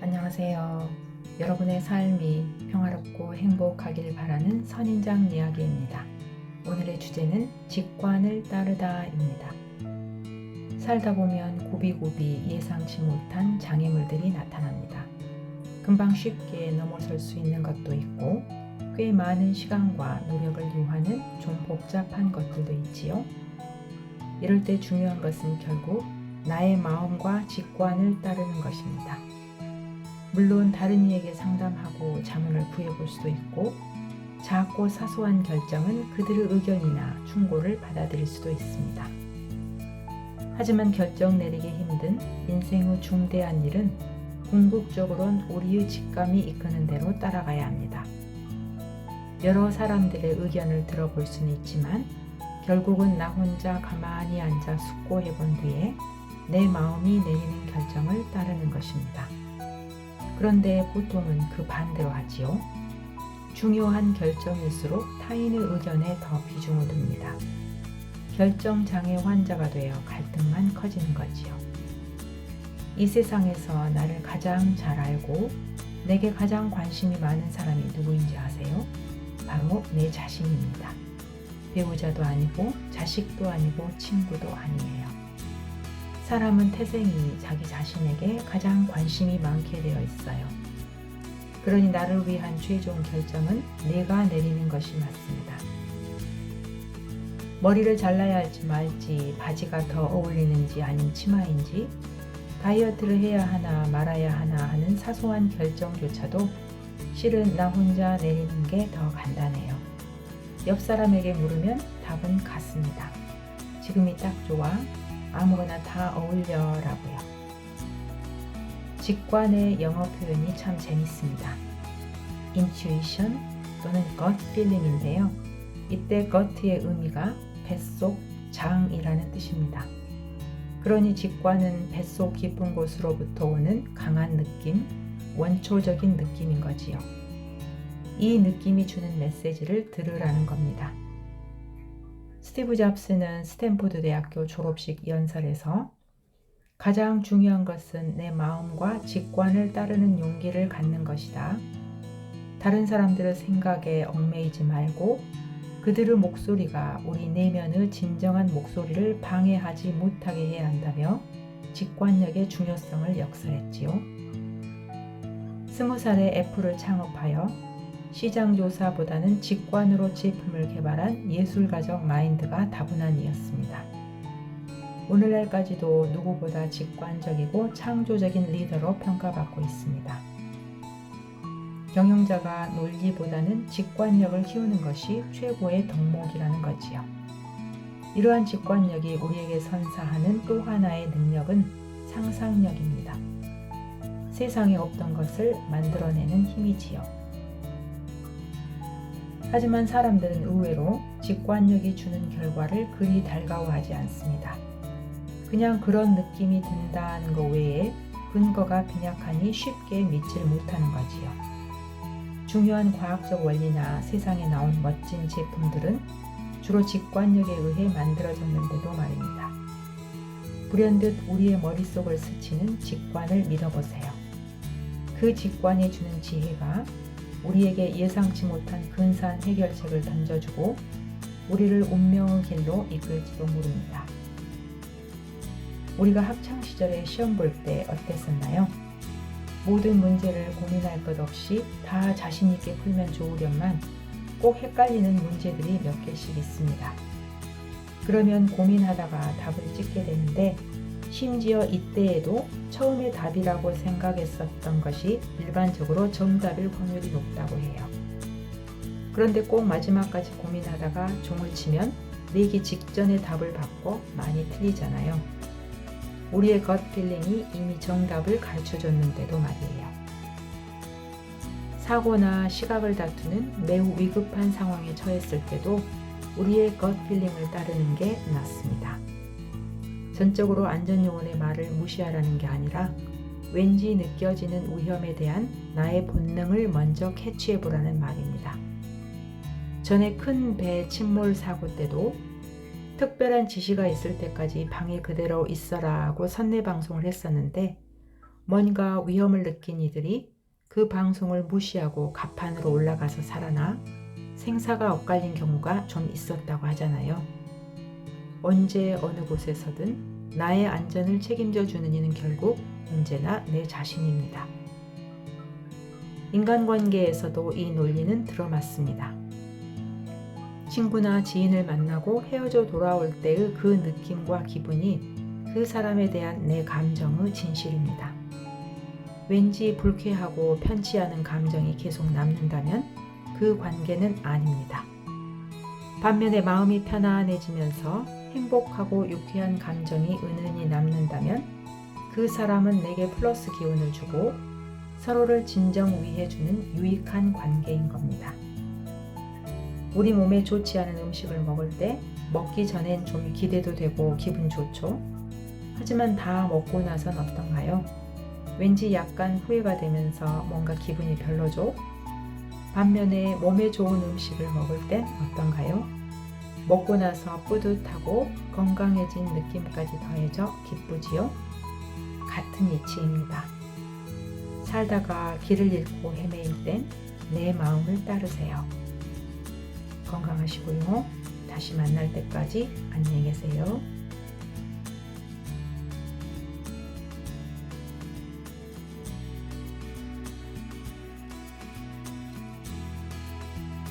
안녕하세요. 여러분의 삶이 평화롭고 행복하길 바라는 선인장 이야기입니다. 오늘의 주제는 직관을 따르다입니다. 살다 보면 고비고비 예상치 못한 장애물들이 나타납니다. 금방 쉽게 넘어설 수 있는 것도 있고 꽤 많은 시간과 노력을 요하는 좀 복잡한 것들도 있지요. 이럴 때 중요한 것은 결국 나의 마음과 직관을 따르는 것입니다. 물론 다른 이에게 상담하고 자문을 구해볼 수도 있고 작고 사소한 결정은 그들의 의견이나 충고를 받아들일 수도 있습니다. 하지만 결정 내리기 힘든 인생의 중대한 일은 궁극적으론 우리의 직감이 이끄는 대로 따라가야 합니다. 여러 사람들의 의견을 들어볼 수는 있지만 결국은 나 혼자 가만히 앉아 숙고해 본 뒤에 내 마음이 내리는 결정을 따르는 것입니다. 그런데 보통은 그 반대로 하지요. 중요한 결정일수록 타인의 의견에 더 비중을 둡니다. 결정 장애 환자가 되어 갈등만 커지는 거지요. 이 세상에서 나를 가장 잘 알고 내게 가장 관심이 많은 사람이 누구인지 아세요? 바로 내 자신입니다. 배우자도 아니고 자식도 아니고 친구도 아니에요. 사람은 태생이 자기 자신에게 가장 관심이 많게 되어 있어요. 그러니 나를 위한 최종 결정은 내가 내리는 것이 맞습니다. 머리를 잘라야 할지 말지, 바지가 더 어울리는지 아닌 치마인지, 다이어트를 해야 하나 말아야 하나 하는 사소한 결정조차도 실은 나 혼자 내리는 게 더 간단해요. 옆 사람에게 물으면 답은 같습니다. 지금이 딱 좋아. 아무거나 다 어울려라고요. 직관의 영어 표현이 참 재밌습니다. intuition 또는 gut feeling인데요. 이때 gut의 의미가 뱃속 장이라는 뜻입니다. 그러니 직관은 뱃속 깊은 곳으로부터 오는 강한 느낌, 원초적인 느낌인 거지요. 이 느낌이 주는 메시지를 들으라는 겁니다. 스티브 잡스는 스탠포드 대학교 졸업식 연설에서 가장 중요한 것은 내 마음과 직관을 따르는 용기를 갖는 것이다. 다른 사람들의 생각에 얽매이지 말고 그들의 목소리가 우리 내면의 진정한 목소리를 방해하지 못하게 해야 한다며 직관력의 중요성을 역설했지요. 스무 살에 애플을 창업하여 시장 조사보다는 직관으로 제품을 개발한 예술가적 마인드가 다분한 이었습니다. 오늘날까지도 누구보다 직관적이고 창조적인 리더로 평가받고 있습니다. 경영자가 논리보다는 직관력을 키우는 것이 최고의 덕목이라는 거지요. 이러한 직관력이 우리에게 선사하는 또 하나의 능력은 상상력입니다. 세상에 없던 것을 만들어내는 힘이지요. 하지만 사람들은 의외로 직관력이 주는 결과를 그리 달가워하지 않습니다. 그냥 그런 느낌이 든다는 것 외에 근거가 빈약하니 쉽게 믿질 못하는 거지요. 중요한 과학적 원리나 세상에 나온 멋진 제품들은 주로 직관력에 의해 만들어졌는데도 말입니다. 불현듯 우리의 머릿속을 스치는 직관을 믿어보세요. 그 직관이 주는 지혜가 우리에게 예상치 못한 근사한 해결책을 던져주고 우리를 운명의 길로 이끌지도 모릅니다. 우리가 학창 시절에 시험 볼 때 어땠었나요? 모든 문제를 고민할 것 없이 다 자신 있게 풀면 좋으련만 꼭 헷갈리는 문제들이 몇 개씩 있습니다. 그러면 고민하다가 답을 찍게 되는데 심지어 이때에도 처음에 답이라고 생각했었던 것이 일반적으로 정답일 확률이 높다고 해요. 그런데 꼭 마지막까지 고민하다가 종을 치면 내기 직전에 답을 받고 많이 틀리잖아요. 우리의 것 필링이 이미 정답을 가르쳐 줬는데도 말이에요. 사고나 시각을 다투는 매우 위급한 상황에 처했을 때도 우리의 것 필링을 따르는 게 낫습니다. 전적으로 안전요원의 말을 무시하라는 게 아니라 왠지 느껴지는 위험에 대한 나의 본능을 먼저 캐치해 보라는 말입니다. 전에 큰 배 침몰 사고 때도 특별한 지시가 있을 때까지 방에 그대로 있어라 하고 선내 방송을 했었는데 뭔가 위험을 느낀 이들이 그 방송을 무시하고 갑판으로 올라가서 살아나 생사가 엇갈린 경우가 좀 있었다고 하잖아요. 언제 어느 곳에서든 나의 안전을 책임져 주는 이는 결국 언제나 내 자신입니다. 인간관계에서도 이 논리는 들어맞습니다. 친구나 지인을 만나고 헤어져 돌아올 때의 그 느낌과 기분이 그 사람에 대한 내 감정의 진실입니다. 왠지 불쾌하고 편치 않은 감정이 계속 남는다면 그 관계는 아닙니다. 반면에 마음이 편안해지면서 행복하고 유쾌한 감정이 은은히 남는다면 그 사람은 내게 플러스 기운을 주고 서로를 진정 위해주는 유익한 관계인 겁니다. 우리 몸에 좋지 않은 음식을 먹을 때 먹기 전엔 좀 기대도 되고 기분 좋죠. 하지만 다 먹고 나선 어떤가요? 왠지 약간 후회가 되면서 뭔가 기분이 별로죠? 반면에 몸에 좋은 음식을 먹을 땐 어떤가요? 먹고 나서 뿌듯하고 건강해진 느낌까지 더해져 기쁘지요? 같은 이치입니다. 살다가 길을 잃고 헤매일 땐 내 마음을 따르세요. 건강하시고요. 다시 만날 때까지 안녕히 계세요.